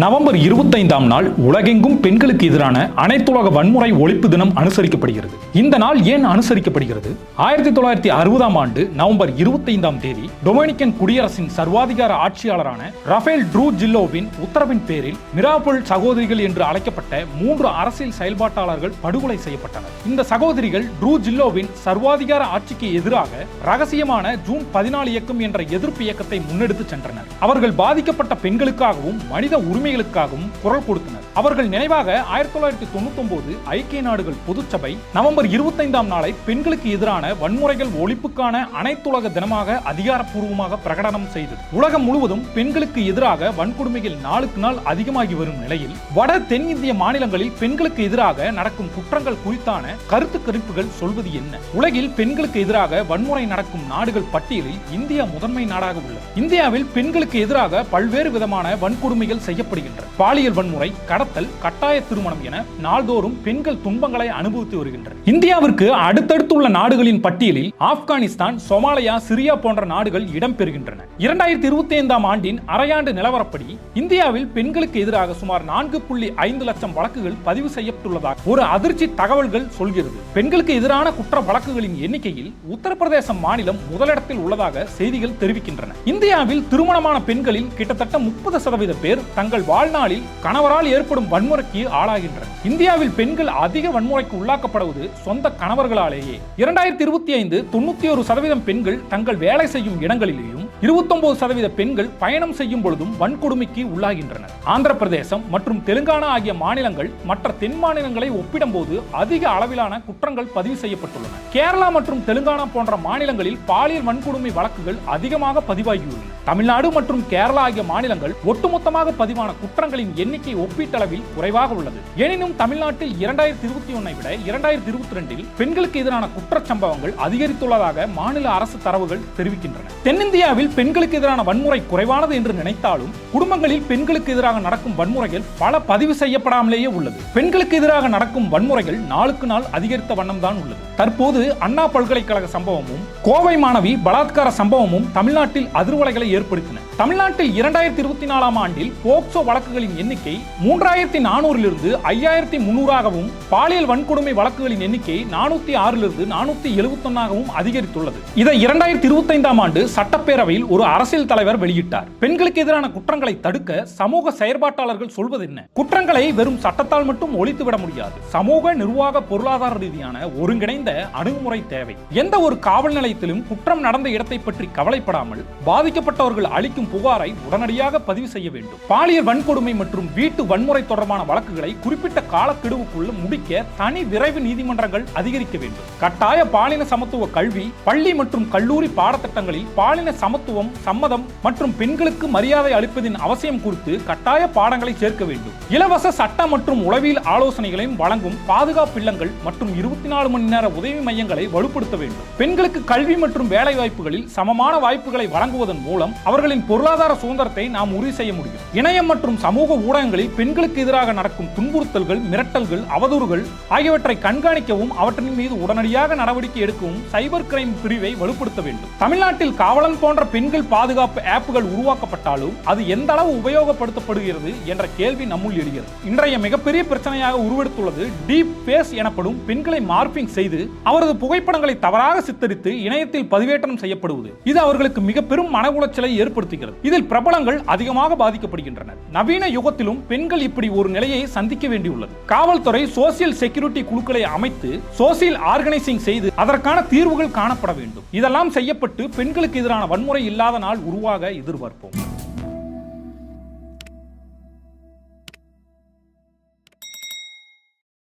November இருபத்தைந்தாம் நாள் உலகெங்கும் பெண்களுக்கு எதிரான அனைத்துலக வன்முறை ஒழிப்பு தினம் அனுசரிக்கப்படுகிறது. இந்த நாள் ஏன் அனுசரிக்கப்படுகிறது? ஆயிரத்தி தொள்ளாயிரத்தி அறுபதாம் ஆண்டு நவம்பர் இருபத்தைந்தாம் தேதி டொமினிக்கன் குடியரசின் சர்வாதிகார ஆட்சியாளரான ரஃபேல் ட்ரூ ஜில்லோவின் உத்தரவின் பேரில் மிராபுல் சகோதரிகள் என்று அழைக்கப்பட்ட மூன்று அரசியல் செயல்பாட்டாளர்கள் படுகொலை செய்யப்பட்டனர். இந்த சகோதரிகள் ட்ரூ ஜில்லோவின் சர்வாதிகார ஆட்சிக்கு எதிராக ரகசியமான ஜூன் பதினாலு இயக்கம் என்ற எதிர்ப்பு இயக்கத்தை முன்னெடுத்து சென்றனர். அவர்கள் பாதிக்கப்பட்ட பெண்களுக்காகவும் மனித உரிமை உரிமைகளுக்காகவும் குரல் கொடுத்தனர். அவர்கள் நினைவாக ஆயிரத்தி தொள்ளாயிரத்தி தொண்ணூத்தி ஐக்கிய நாடுகள் பொதுச்சபை நவம்பர் இருபத்தைந்தாம் நாளை பெண்களுக்கு எதிரான வன்முறைகள் ஒழிப்புக்கான அனைத்துலக தினமாக அதிகாரப்பூர்வமாக பிரகடனம் செய்தது. உலகம் முழுவதும் பெண்களுக்கு எதிராக வன்கொடுமைகள் நாளுக்கு நாள் அதிகமாகி வரும் நிலையில் வட தென்னிந்திய மாநிலங்களில் பெண்களுக்கு எதிராக நடக்கும் குற்றங்கள் குறித்தான கருத்து கணிப்புகள் சொல்வது என்ன? உலகில் பெண்களுக்கு எதிராக வன்முறை நடக்கும் நாடுகள் பட்டியலில் இந்தியா முதன்மை நாடாக உள்ளது. இந்தியாவில் பெண்களுக்கு எதிராக பல்வேறு விதமான வன்கொடுமைகள் செய்யப்படுகின்றன. பாலியல் வன்முறை கடத்தல் கட்டாய திருமணம் என நாள்தோறும் பெண்கள் துன்பங்களை அனுபவித்து வருகின்றனர். இந்தியாவிற்கு அடுத்தடுத்துள்ள நாடுகளின் பட்டியலில் ஆப்கானிஸ்தான் சொமாலியா சிரியா போன்ற நாடுகள் இடம்பெறுகின்றன. இரண்டாயிரத்தி இருபத்தி ஐந்தாம் ஆண்டின் அரையாண்டு நிலவரப்படி இந்தியாவில் பெண்களுக்கு எதிராக சுமார் நான்கு புள்ளி ஐந்து லட்சம் வழக்குகள் பதிவு செய்யப்பட்டுள்ளதாக ஒரு அதிர்ச்சி தகவல்கள் சொல்கிறது. பெண்களுக்கு எதிரான குற்ற வழக்குகளின் எண்ணிக்கையில் உத்தரப்பிரதேச மாநிலம் முதலிடத்தில் உள்ளதாக செய்திகள் தெரிவிக்கின்றன. இந்தியாவில் திருமணமான பெண்களில் கிட்டத்தட்ட முப்பது சதவீத பேர் தங்கள் வாழ்நாளில் கணவரால் ஏற்படும் வன்முறைக்கு ஆளாகின்றனர் இந்தியாவில் பெண்கள் அதிக வன்முறைக்கு உள்ளாக்கப்படுவது சொந்த கணவர்களாலேயே. இரண்டாயிரத்தி இருபத்தி ஐந்து தொண்ணூத்தி ஒரு சதவீதம் பெண்கள் தங்கள் வேலை செய்யும் இடங்களிலேயும் இருபத்தொன்பது சதவீத பெண்கள் பயணம் செய்யும் பொழுதும் வன்கொடுமைக்கு உள்ளாகின்றனர். ஆந்திர பிரதேசம் மற்றும் தெலுங்கானா ஆகிய மாநிலங்கள் மற்ற தென் மாநிலங்களை ஒப்பிடும்போது அதிக அளவிலான குற்றங்கள் பதிவு செய்யப்பட்டுள்ளன. கேரளா மற்றும் தெலுங்கானா போன்ற மாநிலங்களில் பாலியல் வன்கொடுமை வழக்குகள் அதிகமாக பதிவாகியுள்ளன. தமிழ்நாடு மற்றும் கேரளா ஆகிய மாநிலங்கள் ஒட்டுமொத்தமாக பதிவான குற்றங்களின் எண்ணிக்கை ஒப்பீட்டளவில் குறைவாக உள்ளது. எனினும் தமிழ்நாட்டில் இரண்டாயிரத்தி இருபத்தி ஒன்னை விட இரண்டாயிரத்தி இருபத்தி ரெண்டில் பெண்களுக்கு எதிரான குற்றச்சம்பவங்கள் அதிகரித்துள்ளதாக மாநில அரசு தரவுகள் தெரிவிக்கின்றன. தென்னிந்தியாவில் பெண்களுக்கு எதிரான வன்முறை குறைவானது என்று நினைத்தாலும் குடும்பங்களில் பெண்களுக்கு எதிராக நடக்கும் வன்முறைகள் பல பதிவு செய்யப்படாமலேயே உள்ளது. பெண்களுக்கு எதிராக நடக்கும் வன்முறைகள் நாளுக்கு நாள் அதிகரித்த வண்ணம் தான் உள்ளது. தற்போது அண்ணா பல்கலைக்கழக சம்பவமும் கோவை மாணவி பலாத்கார சம்பவமும் தமிழ்நாட்டில் அதிர்வலைகளை ஏற்படுத்தின. தமிழ்நாட்டில் இரண்டாயிரத்தி இருபத்தி நாலாம் ஆண்டில் போக்சோ வழக்குகளின் எண்ணிக்கை மூன்றாயிரத்தி நானூறிலிருந்து ஐயாயிரத்தி முன்னூறாகவும் பாலியல் வன்கொடுமை வழக்குகளின் எண்ணிக்கை நானூத்தி ஆறிலிருந்து நானூத்தி எழுபத்தொன்னாகவும் அதிகரித்துள்ளது. இதை இரண்டாயிரத்தி இருபத்தைந்தாம் ஆண்டு சட்டப்பேரவையில் ஒரு அரசியல் தலைவர் வெளியிட்டார். பெண்களுக்கு எதிரான குற்றங்களை தடுக்க சமூக செயற்பாட்டாளர்கள் சொல்வது என்ன? குற்றங்களை வெறும் சட்டத்தால் மட்டும் ஒழித்துவிட முடியாது. சமூக நிர்வாக பொருளாதார ரீதியான ஒருங்கிணைந்த அணுகுமுறை தேவை. எந்த ஒரு காவல் நிலையத்திலும் குற்றம் நடந்த இடத்தை பற்றி கவலைப்படாமல் பாதிக்கப்பட்டவர்கள் அளிக்கும் புகாரை உடனடியாக பதிவு செய்ய வேண்டும். பாலியல் வன்கொடுமை மற்றும் வீட்டு வன்முறை தொடர்பான வழக்குகளை குறிப்பிட்ட காலக்கெடுவுக்குள் முடிக்க தனி விரைவு நீதிமன்றங்கள் அதிகரிக்க வேண்டும். கட்டாய பாலின சமத்துவ கல்வி பள்ளி மற்றும் கல்லூரி பாடத்திட்டங்களில் பாலின சமத்துவ சமத்துவம் சம்மதம் மற்றும் பெண்களுக்கு மரியாதை அளிப்பதின் அவசியம் குறித்து கட்டாய பாடங்களை சேர்க்க வேண்டும். இலவச சட்ட மற்றும் உளவியல் ஆலோசனைகளையும் வழங்கும் பாதுகாப்பு இல்லங்கள் மற்றும் இருபத்தி நாலு மணி நேர உதவி மையங்களை வலுப்படுத்த வேண்டும். பெண்களுக்கு கல்வி மற்றும் வேலை வாய்ப்புகளில் சமமான வாய்ப்புகளை வழங்குவதன் மூலம் அவர்களின் பொருளாதார சுதந்திரத்தை நாம் உறுதி செய்ய முடியும். இணையம் மற்றும் சமூக ஊடகங்களில் பெண்களுக்கு எதிராக நடக்கும் துன்புறுத்தல்கள் மிரட்டல்கள் அவதூறுகள் ஆகியவற்றை கண்காணிக்கவும் அவற்றின் மீது உடனடியாக நடவடிக்கை எடுக்கவும் சைபர் கிரைம் பிரிவை வலுப்படுத்த வேண்டும். தமிழ்நாட்டில் காவலன் போன்ற பெண் பெண்கள் பாதுகாப்பு ஆப்புகள் உருவாக்கப்பட்டாலும் அது எந்த அளவு உபயோகப்படுத்தப்படுகிறது என்ற கேள்வி நம்முள் எழுகிறது. இன்றைய மிகப்பெரிய பிரச்சனையாக உருவெடுத்துள்ளது டீப் பேஸ் எனப்படும் பெண்களை மார்பிங் செய்து அவரது புகைப்படங்களை தவறாக சித்தரித்து இணையத்தில் பதிவேற்றம் செய்யப்படுவது. இது அவர்களுக்கு மிக பெரும் மன உளைச்சலை ஏற்படுத்துகிறது. இதில் பிரபலங்கள் அதிகமாக பாதிக்கப்படுகின்றனர். நவீன யுகத்திலும் பெண்கள் இப்படி ஒரு நிலையை சந்திக்க வேண்டியுள்ளது. காவல்துறை சோசியல் செக்யூரிட்டி குழுக்களை அமைத்து சோசியல் ஆர்கனைசிங் செய்து அதற்கான தீர்வுகள் காணப்பட வேண்டும். இதெல்லாம் செய்யப்பட்டு பெண்களுக்கு எதிரான வன்முறை இல்லாத நாள் உருவாக எதிர்பார்ப்போம்.